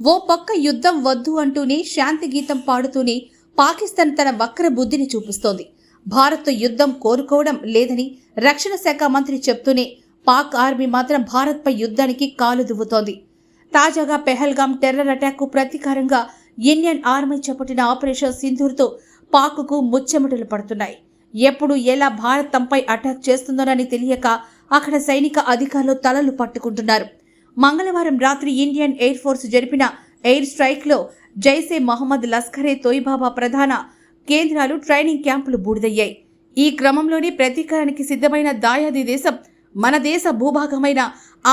ఓ పక్క యుద్ధం వద్దు అంటూనే శాంతి గీతం పాడుతూనే పాకిస్తాన్ తన వక్ర బుద్ధిని చూపిస్తోంది. భారత్ యుద్ధం కోరుకోవడం లేదని రక్షణ శాఖ మంత్రి చెప్తూనే పాక్ ఆర్మీ మాత్రం భారత్పై యుద్ధానికి కాలు దువ్వుతోంది. తాజాగా పెహల్గాం టెర్రర్ అటాక్కు ప్రతీకారంగా ఇండియన్ ఆర్మీ చేపట్టిన ఆపరేషన్ సింధూర్తో పాక్కు ముచ్చెమటలు పడుతున్నాయి. ఎప్పుడు ఎలా భారత్ తమపై అటాక్ చేస్తుందోనని తెలియక అక్కడ సైనిక అధికారులు తలలు పట్టుకుంటున్నారు. మంగళవారం రాత్రి ఇండియన్ ఎయిర్ ఫోర్స్ జరిపిన ఎయిర్ స్ట్రైక్లో జైసే మహమ్మద్ లస్కరే తోయిబాబా ప్రధాన కేంద్రాలు ట్రైనింగ్ క్యాంపులు బూడిదయ్యాయి. ఈ క్రమంలోనే ప్రతీకారానికి సిద్ధమైన దాయాది దేశం మన దేశ భూభాగమైన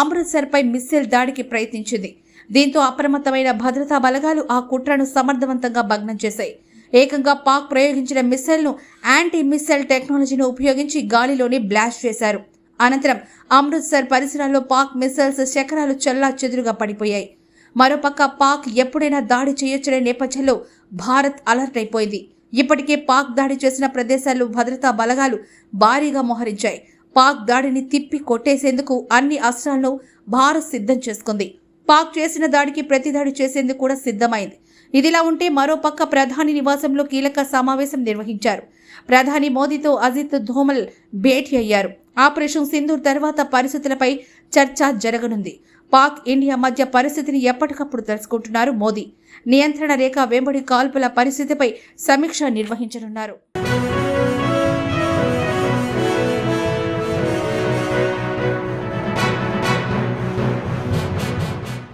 అమృత్సర్పై మిస్సైల్ దాడికి ప్రయత్నించింది. దీంతో అప్రమత్తమైన భద్రతా బలగాలు ఆ కుట్రను సమర్థవంతంగా భగ్నం చేశాయి. ఏకంగా పాక్ ప్రయోగించిన మిస్సైల్ను యాంటీ మిస్సైల్ టెక్నాలజీని ఉపయోగించి గాలిలోనే బ్లాస్ట్ చేశారు. అనంతరం అమృత్సర్ పరిసరాల్లో పాక్ మిసైల్స్ శకరాలు చల్లా చెదురుగా పడిపోయాయి. మరోపక్క పాక్ ఎప్పుడైనా దాడి చేయొచ్చనే నేపథ్యంలో భారత్ అలర్ట్ అయిపోయింది. ఇప్పటికే పాక్ దాడి చేసిన ప్రదేశాల్లో భద్రతా బలగాలు భారీగా మోహరించాయి. పాక్ దాడిని తిప్పి కొట్టేసేందుకు అన్ని అస్త్రాలను భారత్ సిద్ధం చేసుకుంది. పాక్ చేసిన దాడికి ప్రతిదాడి చేసేందుకు కూడా సిద్ధమైంది. ఇదిలా ఉంటే మరోపక్క ప్రధాని నివాసంలో కీలక సమావేశం నిర్వహించారు. ప్రధాని మోదీతో అజిత్ ధోమల్ భేటీ అయ్యారు. ఆపరేషన్ సింధూర్ తర్వాత పరిస్థితులపై చర్చ జరగనుంది. పాక్ ఇండియా మధ్య పరిస్థితిని ఎప్పటికప్పుడు తెలుసుకుంటున్నారు మోదీ. నియంత్రణ రేఖ వెంబడి కాల్పుల పరిస్థితిపై సమీక్ష నిర్వహించనున్నారు.